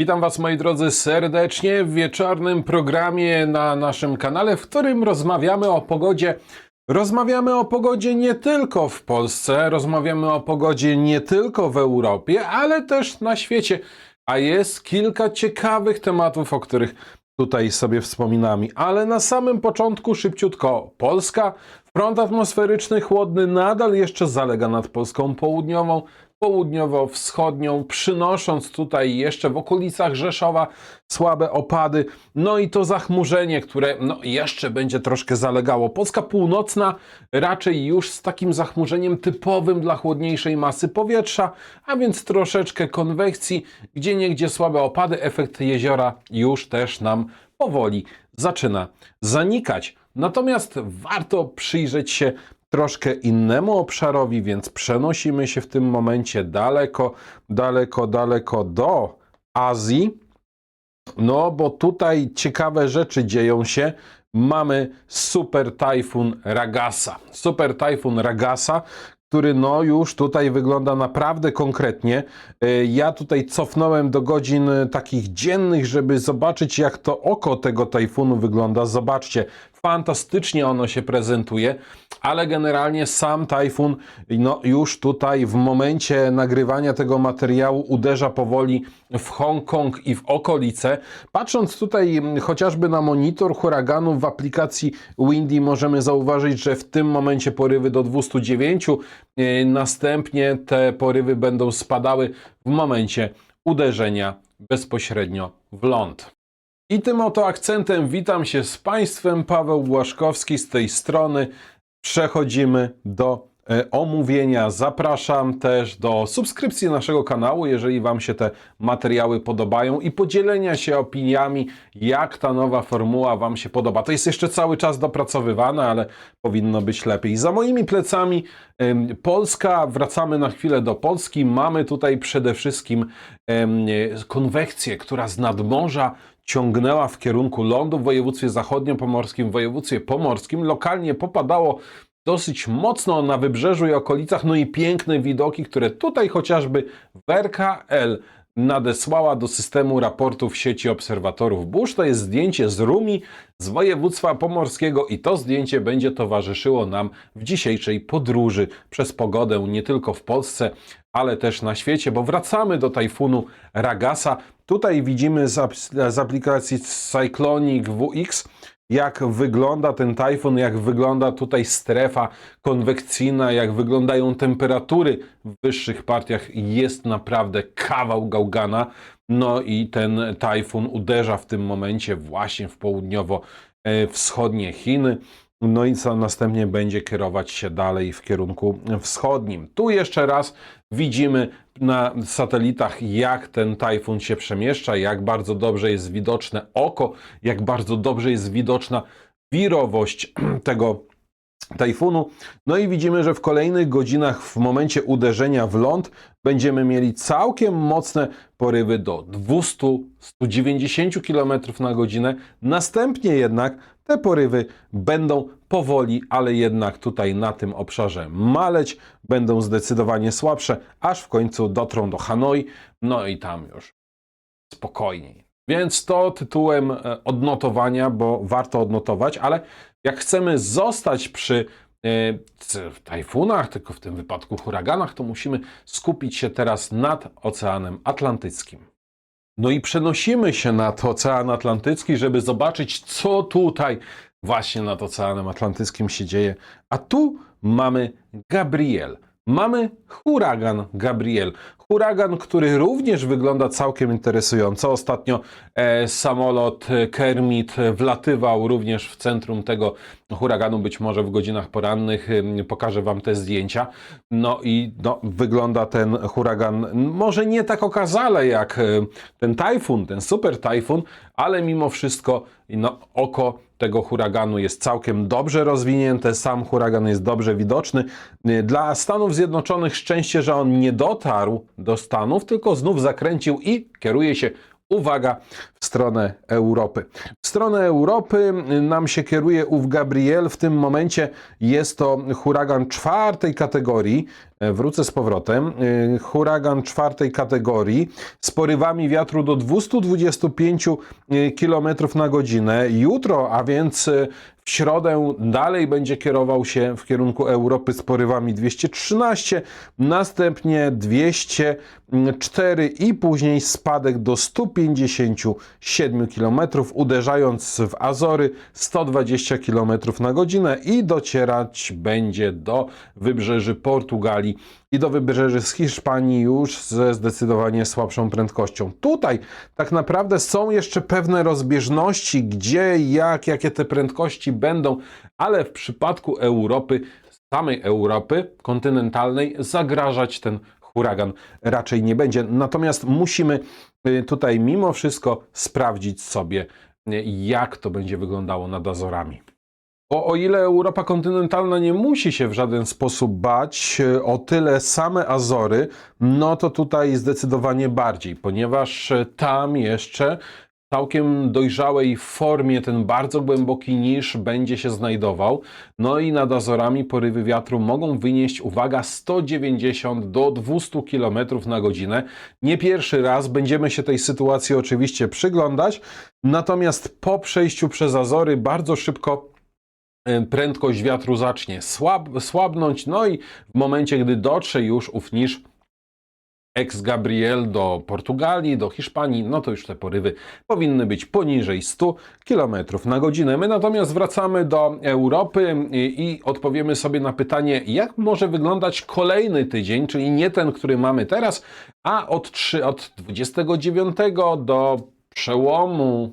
Witam Was moi drodzy serdecznie w wieczornym programie na naszym kanale, w którym rozmawiamy o pogodzie. Rozmawiamy o pogodzie nie tylko w Polsce, rozmawiamy o pogodzie nie tylko w Europie, ale też na świecie. A jest kilka ciekawych tematów, o których tutaj sobie wspominamy. Ale na samym początku szybciutko Polska. Front atmosferyczny chłodny nadal jeszcze zalega nad Polską południową południowo-wschodnią, przynosząc tutaj jeszcze w okolicach Rzeszowa słabe opady. No i to zachmurzenie, które no, jeszcze będzie troszkę zalegało. Polska północna raczej już z takim zachmurzeniem typowym dla chłodniejszej masy powietrza, a więc troszeczkę konwekcji, gdzie niegdzie słabe opady. Efekt jeziora już też nam powoli zaczyna zanikać. Natomiast warto przyjrzeć się troszkę innemu obszarowi, więc przenosimy się w tym momencie daleko, daleko, daleko do Azji. No, bo tutaj ciekawe rzeczy dzieją się. Mamy super tajfun Ragasa. Super tajfun Ragasa, który no już tutaj wygląda naprawdę konkretnie. Y, Ja tutaj cofnąłem do godzin y, takich dziennych, żeby zobaczyć jak to oko tego tajfunu wygląda. Zobaczcie, fantastycznie ono się prezentuje, ale generalnie sam tajfun no już tutaj w momencie nagrywania tego materiału uderza powoli w Hongkong i w okolice. Patrząc tutaj chociażby na monitor huraganu w aplikacji Windy możemy zauważyć, że w tym momencie porywy do 209, yy, następnie te porywy będą spadały w momencie uderzenia bezpośrednio w ląd. I tym oto akcentem witam się z Państwem. Paweł Błaszkowski z tej strony. Przechodzimy do e, omówienia. Zapraszam też do subskrypcji naszego kanału, jeżeli Wam się te materiały podobają i podzielenia się opiniami, jak ta nowa formuła Wam się podoba. To jest jeszcze cały czas dopracowywane, ale powinno być lepiej. Za moimi plecami Polska, wracamy na chwilę do Polski. Mamy tutaj przede wszystkim konwekcję, która z nadmorza ciągnęła w kierunku lądu w województwie zachodniopomorskim, w województwie pomorskim. Lokalnie popadało dosyć mocno na wybrzeżu i okolicach, no i piękne widoki, które tutaj chociażby w RKL nadesłała do systemu raportów sieci obserwatorów burz. To jest zdjęcie z Rumi, z województwa pomorskiego i to zdjęcie będzie towarzyszyło nam w dzisiejszej podróży przez pogodę nie tylko w Polsce, ale też na świecie, bo wracamy do tajfunu Ragasa. Tutaj widzimy z, z aplikacji Cyclonic WX, jak wygląda ten tajfun, jak wygląda tutaj strefa konwekcyjna, jak wyglądają temperatury w wyższych partiach. Jest naprawdę kawał gałgana. No i ten tajfun uderza w tym momencie właśnie w południowo-wschodnie Chiny. No i co następnie będzie kierować się dalej w kierunku wschodnim. Tu jeszcze raz widzimy na satelitach, jak ten tajfun się przemieszcza, jak bardzo dobrze jest widoczne oko, jak bardzo dobrze jest widoczna wirowość tego tajfunu. No i widzimy, że w kolejnych godzinach, w momencie uderzenia w ląd, będziemy mieli całkiem mocne porywy do 200-190 km na godzinę. Następnie jednak te porywy będą powoli, ale jednak tutaj na tym obszarze maleć, będą zdecydowanie słabsze, aż w końcu dotrą do Hanoi, no i tam już spokojniej. Więc to tytułem e, odnotowania, bo warto odnotować, ale jak chcemy zostać przy e, tajfunach, tylko w tym wypadku huraganach, to musimy skupić się teraz nad Oceanem Atlantyckim. No i przenosimy się nad Ocean Atlantycki, żeby zobaczyć, co tutaj właśnie nad Oceanem Atlantyckim się dzieje. A tu mamy Gabriel. Mamy huragan Gabriel. Huragan, który również wygląda całkiem interesująco. Ostatnio e, samolot e, Kermit wlatywał również w centrum tego huraganu, być może w godzinach porannych. Ym, Pokażę Wam te zdjęcia. No i no, wygląda ten huragan może nie tak okazale jak e, ten tajfun, ten super tajfun, ale mimo wszystko no, oko tego huraganu jest całkiem dobrze rozwinięte, sam huragan jest dobrze widoczny. Y, Dla Stanów Zjednoczonych szczęście, że on nie dotarł do Stanów, tylko znów zakręcił i kieruje się Uwaga, w stronę Europy. W stronę Europy y, nam się kieruje ów Gabriel. W tym momencie jest to huragan czwartej kategorii. E, Wrócę z powrotem. E, Huragan czwartej kategorii z porywami wiatru do 225 km na godzinę. Jutro, a więc e, w środę dalej będzie kierował się w kierunku Europy z porywami 213, następnie 204 i później spadek do 157 km, uderzając w Azory 120 km na godzinę i docierać będzie do wybrzeży Portugalii i do wybrzeży z Hiszpanii już ze zdecydowanie słabszą prędkością. Tutaj tak naprawdę są jeszcze pewne rozbieżności, gdzie, jak, jakie te prędkości będą, ale w przypadku Europy, samej Europy kontynentalnej, zagrażać ten huragan raczej nie będzie. Natomiast musimy y, tutaj mimo wszystko sprawdzić sobie, y, jak to będzie wyglądało nad Azorami. Bo o ile Europa kontynentalna nie musi się w żaden sposób bać, e, o tyle same Azory, no to tutaj zdecydowanie bardziej, ponieważ e, tam jeszcze w całkiem dojrzałej formie ten bardzo głęboki niż będzie się znajdował. No i nad Azorami porywy wiatru mogą wynieść, uwaga, 190 do 200 km na godzinę. Nie pierwszy raz będziemy się tej sytuacji oczywiście przyglądać, natomiast po przejściu przez Azory bardzo szybko prędkość wiatru zacznie słab, słabnąć, no i w momencie, gdy dotrze już ów niż ex Gabriel do Portugalii, do Hiszpanii, no to już te porywy powinny być poniżej 100 km na godzinę. My natomiast wracamy do Europy i odpowiemy sobie na pytanie, jak może wyglądać kolejny tydzień, czyli nie ten, który mamy teraz, a od, 3, od 29 do przełomu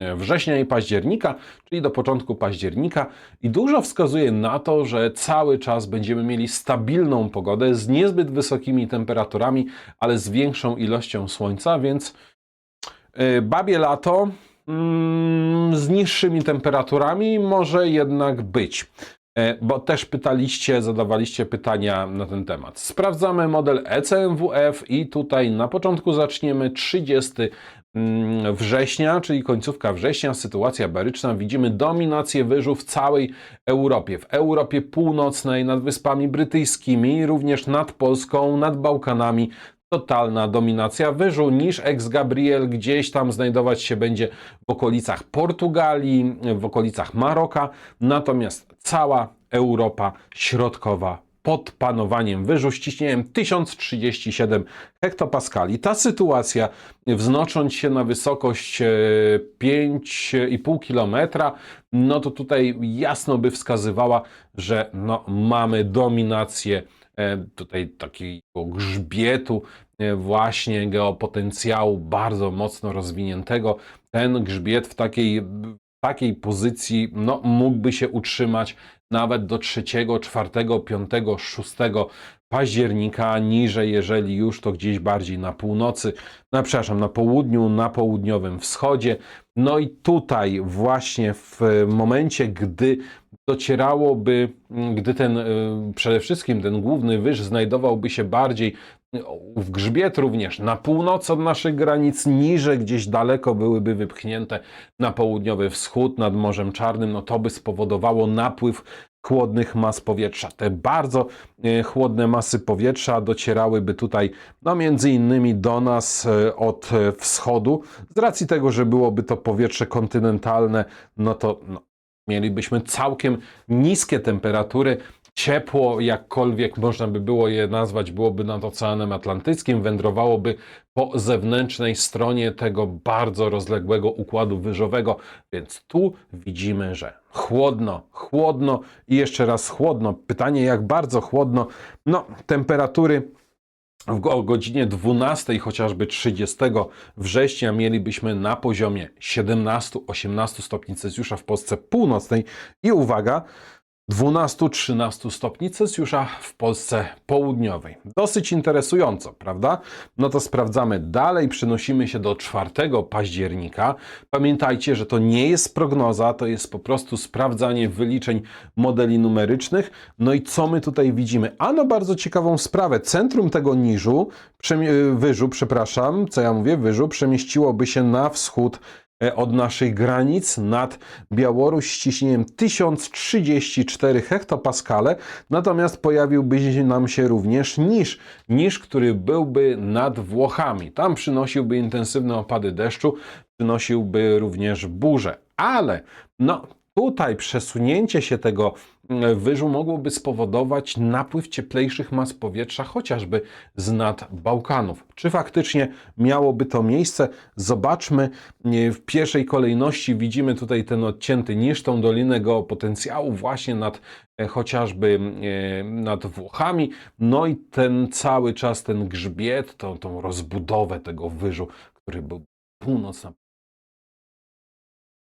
września i października, czyli do początku października i dużo wskazuje na to, że cały czas będziemy mieli stabilną pogodę z niezbyt wysokimi temperaturami, ale z większą ilością słońca, więc yy, babie lato mm, z niższymi temperaturami może jednak być. E, Bo też pytaliście, zadawaliście pytania na ten temat. Sprawdzamy model ECMWF i tutaj na początku zaczniemy 30 mm, września, czyli końcówka września, sytuacja baryczna. Widzimy dominację wyżu w całej Europie. W Europie Północnej, nad Wyspami Brytyjskimi, również nad Polską, nad Bałkanami. Totalna dominacja wyżu niż ex Gabriel gdzieś tam znajdować się będzie w okolicach Portugalii, w okolicach Maroka. Natomiast cała Europa środkowa pod panowaniem wyżu z ciśnieniem 1037 hektopaskali. Ta sytuacja, wznosząc się na wysokość e, 5,5 km, no to tutaj jasno by wskazywała, że no, mamy dominację e, tutaj takiego grzbietu, e, właśnie geopotencjału bardzo mocno rozwiniętego. Ten grzbiet w takiej, takiej pozycji no, mógłby się utrzymać nawet do 3, 4, 5, 6 października, niżej, jeżeli już to gdzieś bardziej na północy, no, przepraszam, na południu, na południowym wschodzie. No i tutaj właśnie w momencie, gdy docierałoby, gdy ten y, przede wszystkim ten główny wyż znajdowałby się bardziej w grzbiet również na północ od naszych granic, niżej gdzieś daleko byłyby wypchnięte na południowy wschód nad Morzem Czarnym, no to by spowodowało napływ chłodnych mas powietrza. Te bardzo e, chłodne masy powietrza docierałyby tutaj, no między innymi do nas e, od e, wschodu. Z racji tego, że byłoby to powietrze kontynentalne, no to no, mielibyśmy całkiem niskie temperatury. Ciepło, jakkolwiek można by było je nazwać, byłoby nad Oceanem Atlantyckim, wędrowałoby po zewnętrznej stronie tego bardzo rozległego układu wyżowego, więc tu widzimy, że chłodno, chłodno i jeszcze raz chłodno. Pytanie, jak bardzo chłodno? No, temperatury o godzinie 12, chociażby 30 września, mielibyśmy na poziomie 17-18 stopni Celsjusza w Polsce Północnej i uwaga, 12-13 stopni Celsjusza w Polsce Południowej. Dosyć interesująco, prawda? No to sprawdzamy dalej, przenosimy się do 4 października. Pamiętajcie, że to nie jest prognoza, to jest po prostu sprawdzanie wyliczeń modeli numerycznych. No i co my tutaj widzimy? Ano bardzo ciekawą sprawę. Centrum tego niżu, wyżu, przepraszam, co ja mówię, wyżu, przemieściłoby się na wschód od naszych granic nad Białoruś z ciśnieniem 1034 hektopaskale, natomiast pojawiłby nam się również niż, niż, który byłby nad Włochami. Tam przynosiłby intensywne opady deszczu, przynosiłby również burze, ale no tutaj przesunięcie się tego wyżu mogłoby spowodować napływ cieplejszych mas powietrza, chociażby z nad Bałkanów. Czy faktycznie miałoby to miejsce? Zobaczmy. Nie, W pierwszej kolejności widzimy tutaj ten odcięty niż tą dolinę geopotencjału właśnie nad e, chociażby e, nad Włochami. No i ten cały czas ten grzbiet, tą, tą rozbudowę tego wyżu, który był północna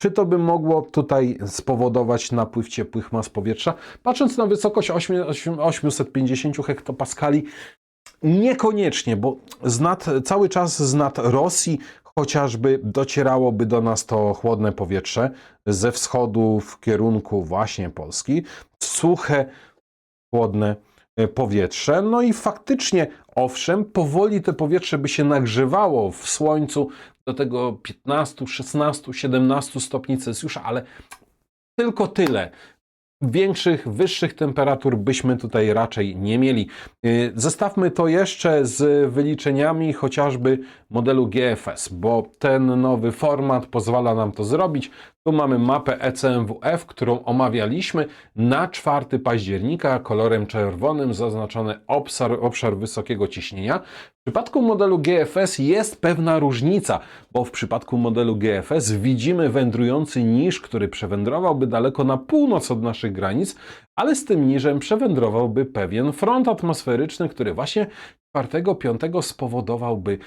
czy to by mogło tutaj spowodować napływ ciepłych mas powietrza? Patrząc na wysokość 8, 8, 850 hektopaskali, niekoniecznie, bo z nad, cały czas z nad Rosji chociażby docierałoby do nas to chłodne powietrze ze wschodu w kierunku właśnie Polski, suche, chłodne e, powietrze. No i faktycznie, owszem, powoli to powietrze by się nagrzewało w słońcu do tego 15, 16, 17 stopni Celsjusza, ale tylko tyle. Większych, wyższych temperatur byśmy tutaj raczej nie mieli. Yy, Zestawmy to jeszcze z wyliczeniami chociażby modelu GFS, bo ten nowy format pozwala nam to zrobić. Tu mamy mapę ECMWF, którą omawialiśmy na 4 października kolorem czerwonym zaznaczony obszar, obszar wysokiego ciśnienia. W przypadku modelu GFS jest pewna różnica, bo w przypadku modelu GFS widzimy wędrujący niż, który przewędrowałby daleko na północ od naszych granic, ale z tym niżem przewędrowałby pewien front atmosferyczny, który właśnie 4-5 spowodowałby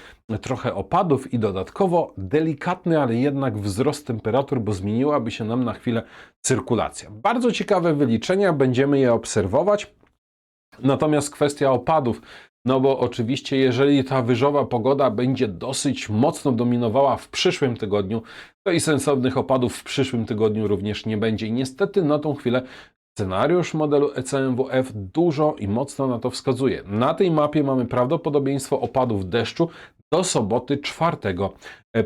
trochę opadów i dodatkowo delikatny, ale jednak wzrost temperatur, bo zmieniłaby się nam na chwilę cyrkulacja. Bardzo ciekawe wyliczenia, będziemy je obserwować. Natomiast kwestia opadów, no bo oczywiście, jeżeli ta wyżowa pogoda będzie dosyć mocno dominowała w przyszłym tygodniu, to i sensownych opadów w przyszłym tygodniu również nie będzie. I niestety na tą chwilę scenariusz modelu ECMWF dużo i mocno na to wskazuje. Na tej mapie mamy prawdopodobieństwo opadów deszczu do soboty 4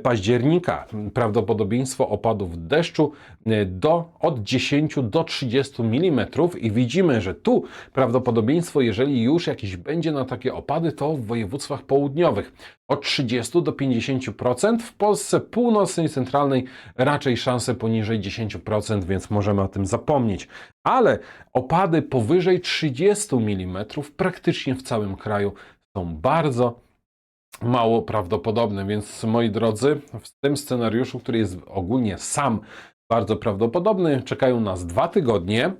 października. Prawdopodobieństwo opadów deszczu e, do od 10 do 30 mm i widzimy, że tu prawdopodobieństwo, jeżeli już jakieś będzie na takie opady, to w województwach południowych od 30 do 50%. W Polsce północnej, centralnej raczej szanse poniżej 10%, więc możemy o tym zapomnieć. Ale opady powyżej 30 mm praktycznie w całym kraju są bardzo mało prawdopodobne, więc moi drodzy, w tym scenariuszu, który jest ogólnie sam bardzo prawdopodobny, czekają nas dwa tygodnie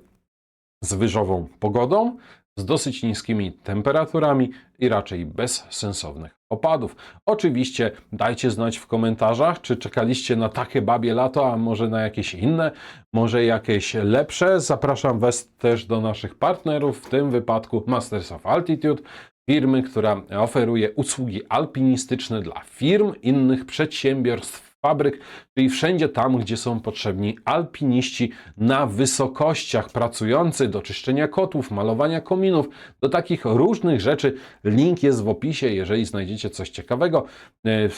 z wyżową pogodą, z dosyć niskimi temperaturami i raczej bez sensownych opadów. Oczywiście dajcie znać w komentarzach, czy czekaliście na takie babie lato, a może na jakieś inne, może jakieś lepsze. Zapraszam Was też do naszych partnerów, w tym wypadku Masters of Altitude, firmy, która oferuje usługi alpinistyczne dla firm, innych przedsiębiorstw, fabryk, czyli wszędzie tam, gdzie są potrzebni alpiniści na wysokościach pracujący do czyszczenia kotłów, malowania kominów, do takich różnych rzeczy. Link jest w opisie, jeżeli znajdziecie coś ciekawego, e,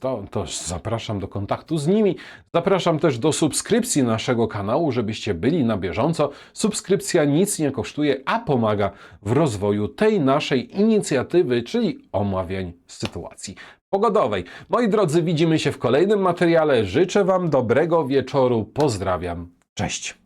to, to zapraszam do kontaktu z nimi. Zapraszam też do subskrypcji naszego kanału, żebyście byli na bieżąco. Subskrypcja nic nie kosztuje, a pomaga w rozwoju tej naszej inicjatywy, czyli omawiań sytuacji pogodowej. Moi drodzy, widzimy się w kolejnym materiale. Życzę Wam dobrego wieczoru. Pozdrawiam. Cześć.